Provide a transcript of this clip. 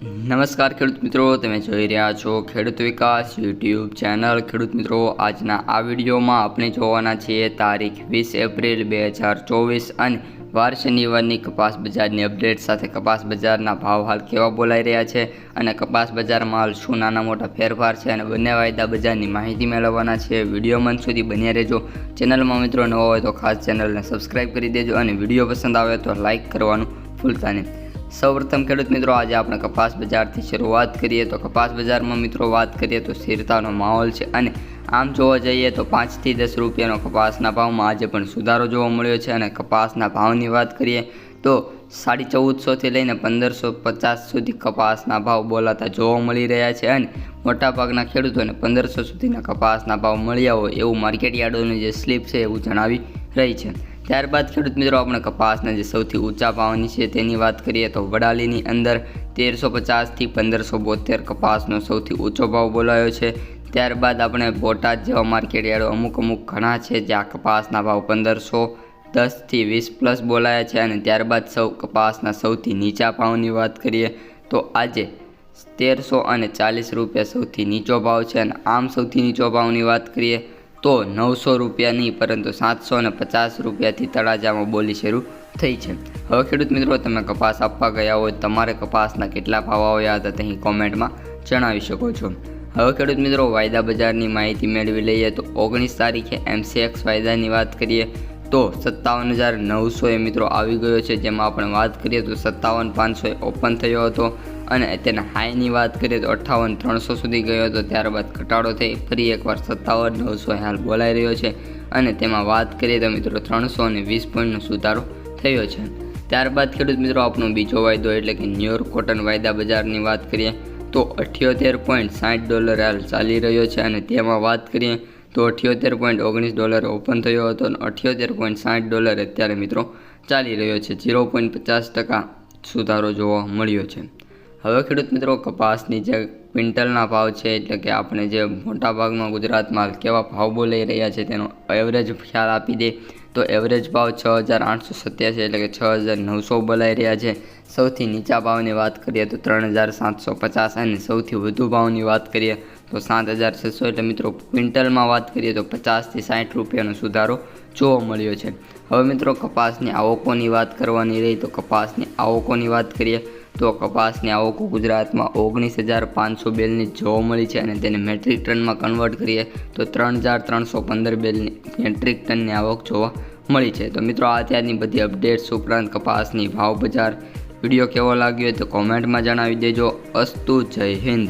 નમસ્કાર ખેડૂત મિત્રો, તમે જોઈ રહ્યા છો ખેડૂત વિકાસ યુટ્યુબ ચેનલ. ખેડૂત મિત્રો, આજના આ વિડીયોમાં આપણે જોવાના છીએ તારીખ વીસ એપ્રિલ બે હજાર ચોવીસ અને વાર શનિવારની કપાસ બજારની અપડેટ સાથે કપાસ બજારના ભાવ હાલ કેવા બોલાઈ રહ્યા છે અને કપાસ બજારમાં હાલ શું નાના મોટા ફેરફાર છે અને બંને વાયદા બજારની માહિતી મેળવવાના છે. વીડિયો મન સુધી બન્યા રહેજો. ચેનલમાં મિત્રો નવો હોય તો ખાસ ચેનલને સબસ્ક્રાઈબ કરી દેજો અને વીડિયો પસંદ આવે તો લાઇક કરવાનું ભૂલતા નહીં. સૌપ્રથમ ખેડૂત મિત્રો, આજે આપણે કપાસ બજારથી શરૂઆત કરીએ. તો કપાસ બજારમાં મિત્રો વાત કરીએ તો સ્થિરતાનો માહોલ છે અને આમ જોવા જઈએ તો પાંચથી દસ રૂપિયાનો કપાસના ભાવમાં આજે પણ સુધારો જોવા મળ્યો છે. અને કપાસના ભાવની વાત કરીએ તો સાડી ચૌદસોથી લઈને પંદરસો પચાસ સુધી કપાસના ભાવ બોલાતા જોવા મળી રહ્યા છે. અને મોટાભાગના ખેડૂતોને પંદરસો સુધીના કપાસના ભાવ મળ્યા હોય એવું માર્કેટ યાર્ડોની જે સ્લીપ છે એવું જણાવી રહી છે. ત્યારબાદ ખેડૂત મિત્રો, આપણે કપાસના જે સૌથી ઊંચા ભાવની છે તેની વાત કરીએ તો વડાલીની અંદર તેરસો પચાસથી પંદરસો બોતેર કપાસનો સૌથી ઊંચો ભાવ બોલાયો છે. ત્યારબાદ આપણે બોટાદ જેવા માર્કેટ યાર્ડો અમુક અમુક ઘણા છે જ્યાં કપાસના ભાવ પંદરસો દસથી વીસ પ્લસ બોલાયા છે અને ત્યારબાદ સૌ કપાસના સૌથી નીચા ભાવની વાત કરીએ તો આજે તેરસો અને ચાલીસ રૂપિયા સૌથી નીચો ભાવ છે અને આમ સૌથી નીચો ભાવની વાત કરીએ તો નવસો રૂપિયા નહીં, પરંતુ સાતસો અને પચાસ રૂપિયાથી તળાજામાં બોલી શરૂ થઈ છે. હવે ખેડૂત મિત્રો, તમે કપાસ આપવા ગયા હોય, તમારે કપાસના કેટલા ભાવ આવ્યા હતા તે કોમેન્ટમાં જણાવી શકો છો. હવે ખેડૂત મિત્રો, વાયદા બજારની માહિતી મેળવી લઈએ તો ઓગણીસ તારીખે એમસીએક્સ વાયદાની વાત કરીએ. તો સત્તાવન હજાર નવસો એ મિત્રો આવી ગયો છે. જેમાં આપણે વાત કરીએ તો સત્તાવન પાંચસો ઓપન થયો હતો અને તેના હાઈની વાત કરીએ તો અઠ્ઠાવન ત્રણસો સુધી ગયો હતો. ત્યારબાદ ઘટાડો થઈ ફરી એકવાર સત્તાવન નવસો હાલ બોલાઈ રહ્યો છે અને તેમાં વાત કરીએ તો મિત્રો ત્રણસો અને વીસ પોઈન્ટનો સુધારો થયો છે. ત્યારબાદ ખેડૂત મિત્રો આપણો બીજો વાયદો એટલે કે ન્યુયોર્ક કોટન વાયદા બજારની વાત કરીએ તો અઠ્યોતેર પોઈન્ટ સાઠ ડોલર હાલ ચાલી રહ્યો છે અને તેમાં વાત કરીએ તો અઠ્યોતેર પોઈન્ટ ઓગણીસ ડોલર ઓપન થયો હતો અને અઠ્યોતેર પોઈન્ટ સાઠ ડોલર અત્યારે મિત્રો ચાલી રહ્યો છે. ઝીરો પોઈન્ટ પચાસ ટકા સુધારો જોવા મળ્યો છે. હવે ખેડૂત મિત્રો કપાસની જે ક્વિન્ટલના ભાવ છે, એટલે કે આપણે જે મોટાભાગમાં ગુજરાતમાં કેવા ભાવ બોલાઈ રહ્યા છે તેનો એવરેજ ખ્યાલ આપી દે. તો એવરેજ ભાવ છ હજાર આઠસો સત્યાસી એટલે કે છ હજાર નવસો બોલાઈ રહ્યા છે. સૌથી નીચા ભાવની વાત કરીએ તો ત્રણ હજાર સાતસો પચાસ અને સૌથી વધુ ભાવની વાત કરીએ તો સાત હજાર છસો એટલે મિત્રો ક્વિન્ટલમાં વાત કરીએ તો પચાસથી સાઠ રૂપિયાનો સુધારો જોવા મળ્યો છે. હવે મિત્રો કપાસની આવકોની વાત કરવાની રહી તો કપાસની આવકોની વાત કરીએ તો કપાસની આવકો ગુજરાતમાં ઓગણીસ હજાર પાંચસો બેલની જોવા મળી છે અને તેને મેટ્રિક ટનમાં કન્વર્ટ કરીએ તો ત્રણ હજાર ત્રણસો પંદર બેલની મેટ્રિક ટનની આવક જોવા મળી છે. તો મિત્રો, આ ત્યારની બધી અપડેટ્સ ઉપરાંત કપાસની ભાવ બજાર. વીડિયો કેવો લાગ્યો તો કોમેન્ટમાં જણાવી દેજો. અસ્તુ જય હિન્દ.